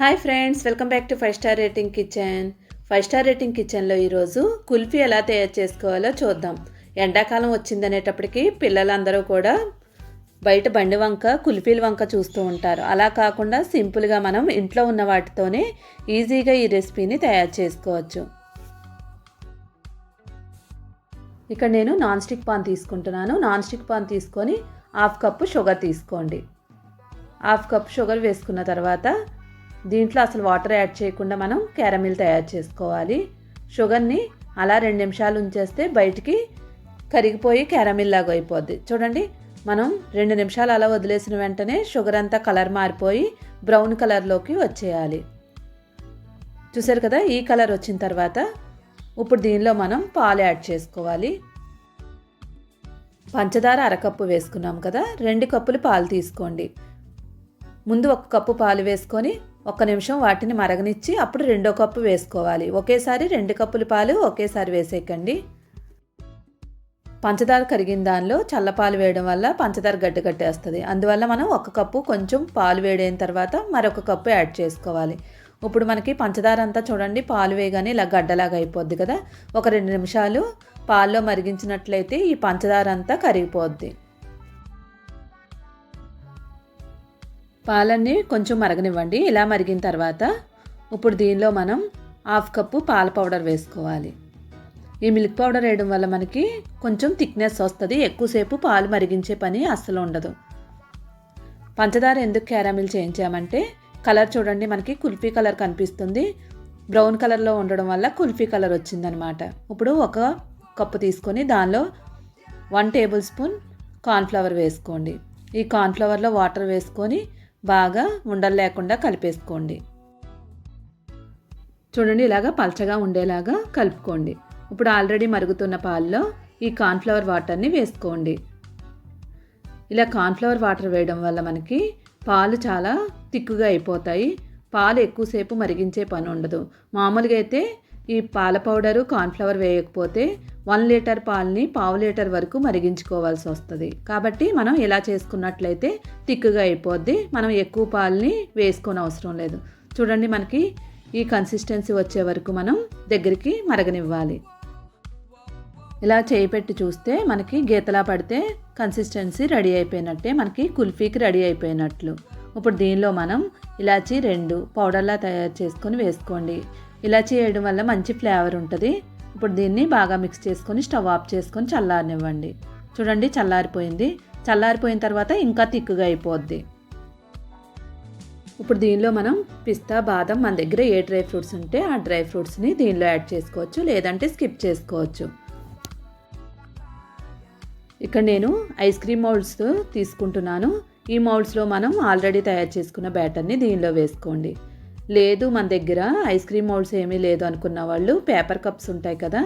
Hi friends welcome back to five star rating kitchen. Five star rating కిచెన్లో ఈరోజు కుల్ఫీ ఎలా తయారు చేసుకోవాలో చూద్దాం. ఎండాకాలం వచ్చిందనేటప్పటికి పిల్లలందరూ కూడా బయట బండి వంక కుల్ఫీల వంక చూస్తూ ఉంటారు. అలా కాకుండా సింపుల్గా మనం ఇంట్లో ఉన్న వాటితోనే ఈజీగా ఈ రెసిపీని తయారు చేసుకోవచ్చు. ఇక్కడ నేను నాన్ స్టిక్ పాన్ తీసుకుంటున్నాను. నాన్ స్టిక్ పాన్ తీసుకొని హాఫ్ కప్పు షుగర్ తీసుకోండి. హాఫ్ కప్ షుగర్ వేసుకున్న తర్వాత దీంట్లో అసలు వాటర్ యాడ్ చేయకుండా మనం క్యారమిల్ తయారు చేసుకోవాలి. షుగర్ని అలా రెండు నిమిషాలు ఉంచేస్తే బయటికి కరిగిపోయి క్యారమిల్ లాగా అయిపోద్ది. చూడండి మనం రెండు నిమిషాలు అలా వదిలేసిన వెంటనే షుగర్ అంతా కలర్ మారిపోయి బ్రౌన్ కలర్లోకి వచ్చేయాలి. చూసారు కదా ఈ కలర్ వచ్చిన తర్వాత ఇప్పుడు దీనిలో మనం పాలు యాడ్ చేసుకోవాలి. పంచదార అరకప్పు వేసుకున్నాం కదా రెండు కప్పులు పాలు తీసుకోండి. ముందు ఒక కప్పు పాలు వేసుకొని ఒక్క నిమిషం వాటిని మరగనిచ్చి అప్పుడు రెండో కప్పు వేసుకోవాలి. ఒకేసారి రెండు కప్పుల పాలు ఒకేసారి వేసేయకండి. పంచదార కరిగిన దానిలో చల్లపాలు వేయడం వల్ల పంచదార గడ్డ కట్టేస్తుంది. అందువల్ల మనం ఒక కప్పు కొంచెం పాలు వేడైన తర్వాత మరొక కప్పు యాడ్ చేసుకోవాలి. ఇప్పుడు మనకి పంచదార అంతా చూడండి పాలు వేయగానే ఇలా గడ్డలాగా అయిపోద్ది కదా. ఒక రెండు నిమిషాలు పాల్లో మరిగించినట్లయితే ఈ పంచదార అంతా కరిగిపోద్ది. పాలన్నీ కొంచెం మరగనివ్వండి. ఇలా మరిగిన తర్వాత ఇప్పుడు దీనిలో మనం హాఫ్ కప్పు పాల పౌడర్ వేసుకోవాలి. ఈ మిల్క్ పౌడర్ వేయడం వల్ల మనకి కొంచెం థిక్నెస్ వస్తుంది. ఎక్కువసేపు పాలు మరిగించే పని అస్సలు ఉండదు. పంచదార ఎందుకు క్యారామిల్ చేయించామంటే కలర్ చూడండి మనకి కుల్ఫీ కలర్ కనిపిస్తుంది. బ్రౌన్ కలర్లో ఉండడం వల్ల కుల్ఫీ కలర్ వచ్చిందనమాట. ఇప్పుడు ఒక కప్పు తీసుకొని దానిలో వన్ టేబుల్ స్పూన్ కార్న్ఫ్లవర్ వేసుకోండి. ఈ కార్న్ఫ్లవర్లో వాటర్ వేసుకొని బాగా ఉండలు లేకుండా కలిపేసుకోండి. చూడండి ఇలాగా పలచగా ఉండేలాగా కలుపుకోండి. ఇప్పుడు ఆల్రెడీ మరుగుతున్న పాల్లో ఈ కార్న్ఫ్లవర్ వాటర్ని వేసుకోండి. ఇలా కార్న్ఫ్లవర్ వాటర్ వేయడం వల్ల మనకి పాలు చాలా తిక్కుగా అయిపోతాయి. పాలు ఎక్కువసేపు మరిగించే పని ఉండదు. మామూలుగా అయితే ఈ పాల పౌడరు కార్న్ఫ్లవర్ వేయకపోతే వన్ లీటర్ పాలని పావు లీటర్ వరకు మరిగించుకోవాల్సి వస్తుంది. కాబట్టి మనం ఇలా చేసుకున్నట్లయితే తిక్కుగా అయిపోద్ది. మనం ఎక్కువ పాలని వేసుకొని అవసరం లేదు. చూడండి మనకి ఈ కన్సిస్టెన్సీ వచ్చే వరకు మనం దగ్గరికి మరగనివ్వాలి. ఇలా చేయి పెట్టి చూస్తే మనకి గీతలా పడితే కన్సిస్టెన్సీ రెడీ అయిపోయినట్టే మనకి కుల్ఫీకి రెడీ అయిపోయినట్లు. ఇప్పుడు దీనిలో మనం ఇలాచి రెండు పౌడర్లా తయారు చేసుకొని వేసుకోండి. ఇలా చేయడం వల్ల మంచి ఫ్లేవర్ ఉంటుంది. ఇప్పుడు దీన్ని బాగా మిక్స్ చేసుకొని స్టవ్ ఆఫ్ చేసుకొని చల్లారనివ్వండి. చూడండి చల్లారిపోయింది. చల్లారిపోయిన తర్వాత ఇంకా తిక్కుగా అయిపోద్ది. ఇప్పుడు దీనిలో మనం పిస్తా బాదం మన దగ్గర ఏ డ్రై ఫ్రూట్స్ ఉంటే ఆ డ్రై ఫ్రూట్స్ని దీనిలో యాడ్ చేసుకోవచ్చు లేదంటే స్కిప్ చేసుకోవచ్చు. ఇక్కడ నేను ఐస్ క్రీమ్ మౌల్డ్స్ తీసుకుంటున్నాను. ఈ మౌల్డ్స్లో మనం ఆల్రెడీ తయారు చేసుకున్న బ్యాటర్ని దీనిలో వేసుకోండి. లేదు మన దగ్గర ఐస్ క్రీమ్ మౌల్డ్స్ ఏమీ లేదు అనుకున్న వాళ్ళు పేపర్ కప్స్ ఉంటాయి కదా.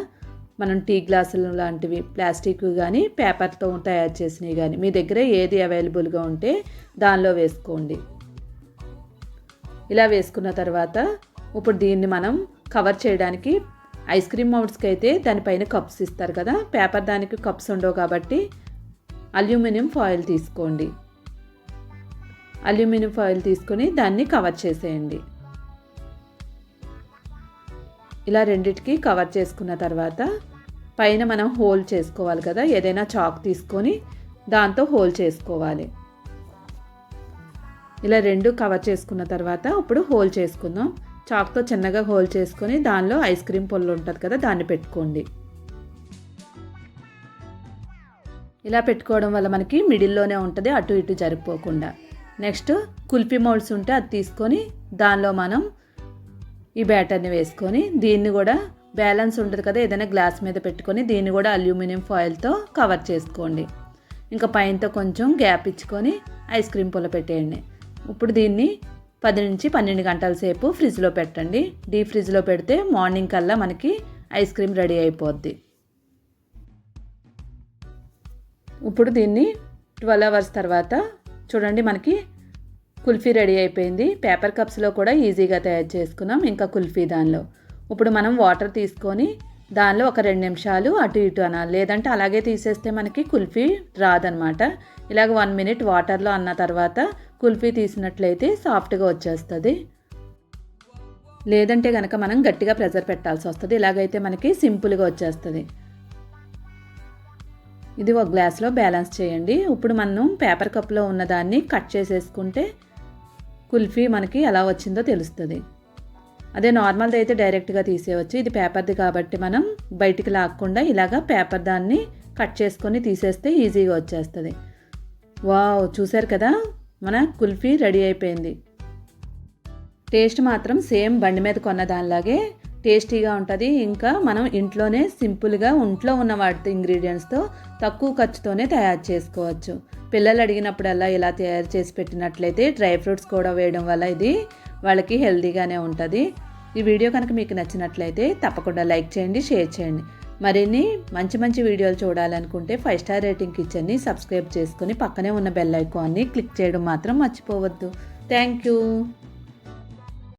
మనం టీ గ్లాసులు లాంటివి ప్లాస్టిక్ కానీ పేపర్తో తయారు చేసినవి కానీ మీ దగ్గర ఏది అవైలబుల్గా ఉంటే దానిలో వేసుకోండి. ఇలా వేసుకున్న తర్వాత ఇప్పుడు దీన్ని మనం కవర్ చేయడానికి ఐస్ క్రీమ్ మౌడ్స్కి అయితే దానిపైన కప్స్ ఇస్తారు కదా. పేపర్ దానికి కప్స్ ఉండవు కాబట్టి అల్యూమినియం ఫాయిల్ తీసుకోండి. అల్యూమినియం ఫాయిల్ తీసుకొని దాన్ని కవర్ చేసేయండి. ఇలా రెండిటికి కవర్ చేసుకున్న తర్వాత పైన మనం హోల్ చేసుకోవాలి కదా ఏదైనా చాక్ తీసుకొని దాంతో హోల్ చేసుకోవాలి. ఇలా రెండు కవర్ చేసుకున్న తర్వాత ఇప్పుడు హోల్ చేసుకుందాం. చాక్తో చిన్నగా హోల్ చేసుకొని దానిలో ఐస్ క్రీమ్ పొల్లు ఉంటుంది కదా దాన్ని పెట్టుకోండి. ఇలా పెట్టుకోవడం వల్ల మనకి మిడిల్లోనే ఉంటుంది అటు ఇటు జరిపోకుండా. నెక్స్ట్ కుల్ఫీ మౌల్డ్స్ ఉంటే అది తీసుకొని దానిలో మనం ఈ బ్యాటర్ని వేసుకొని దీన్ని కూడా బ్యాలెన్స్ ఉంటుంది కదా ఏదైనా గ్లాస్ మీద పెట్టుకొని దీన్ని కూడా అల్యూమినియం ఫాయిల్తో కవర్ చేసుకోండి. ఇంకా పైనతో కొంచెం గ్యాప్ ఇచ్చుకొని ఐస్ క్రీమ్ పొల పెట్టేయండి. ఇప్పుడు దీన్ని పది నుంచి పన్నెండు గంటల సేపు ఫ్రిడ్జ్లో పెట్టండి. డీప్ ఫ్రిడ్జ్లో పెడితే మార్నింగ్ కల్లా మనకి ఐస్ క్రీమ్ రెడీ అయిపోద్ది. ఇప్పుడు దీన్ని ట్వెల్వ్ అవర్స్ తర్వాత చూడండి మనకి కుల్ఫీ రెడీ అయిపోయింది. పేపర్ కప్స్లో కూడా ఈజీగా తయారు చేసుకున్నాం. ఇంకా కుల్ఫీ దానిలో. ఇప్పుడు మనం వాటర్ తీసుకొని దానిలో ఒక రెండు నిమిషాలు అటు ఇటు అనాలి. లేదంటే అలాగే తీసేస్తే మనకి కుల్ఫీ రాదనమాట. ఇలాగ వన్ మినిట్ వాటర్లో అన్న తర్వాత కుల్ఫీ తీసినట్లయితే సాఫ్ట్గా వచ్చేస్తుంది. లేదంటే కనుక మనం గట్టిగా ప్రెజర్ పెట్టాల్సి వస్తుంది. ఇలాగైతే మనకి సింపుల్గా వచ్చేస్తుంది. ఇది ఒక గ్లాస్లో బ్యాలెన్స్ చేయండి. ఇప్పుడు మనం పేపర్ కప్లో ఉన్నదాన్ని కట్ చేసేసుకుంటే కుల్ఫీ మనకి ఎలా వచ్చిందో తెలుస్తుంది. అదే నార్మల్ది అయితే డైరెక్ట్గా తీసేయవచ్చు ఇది పేపర్ది కాబట్టి మనం బయటికి లాక్కుండా ఇలాగా పేపర్ దాన్ని కట్ చేసుకొని తీసేస్తే ఈజీగా వచ్చేస్తుంది. వావ్ చూసారు కదా? మన కుల్ఫీ రెడీ అయిపోయింది. టేస్ట్ మాత్రం సేమ్ బండి మీద కొన్న దానిలాగే టేస్టీగా ఉంటుంది. ఇంకా మనం ఇంట్లోనే సింపుల్గా ఇంట్లో ఉన్న వాటితో ఇంగ్రీడియంట్స్తో తక్కువ ఖర్చుతోనే తయారు చేసుకోవచ్చు. పిల్లలు అడిగినప్పుడల్లా ఇలా తయారు చేసి పెట్టినట్లయితే డ్రై ఫ్రూట్స్ కూడా వేయడం వల్ల ఇది వాళ్ళకి హెల్తీగానే ఉంటుంది. ఈ వీడియో కనుక మీకు నచ్చినట్లయితే తప్పకుండా లైక్ చేయండి షేర్ చేయండి. మరిన్ని మంచి మంచి వీడియోలు చూడాలనుకుంటే ఫైవ్ స్టార్ రేటింగ్ కిచెన్ని సబ్స్క్రైబ్ చేసుకొని పక్కనే ఉన్న బెల్ ఐకాన్ని క్లిక్ చేయడం మాత్రం మర్చిపోవద్దు. Thank you.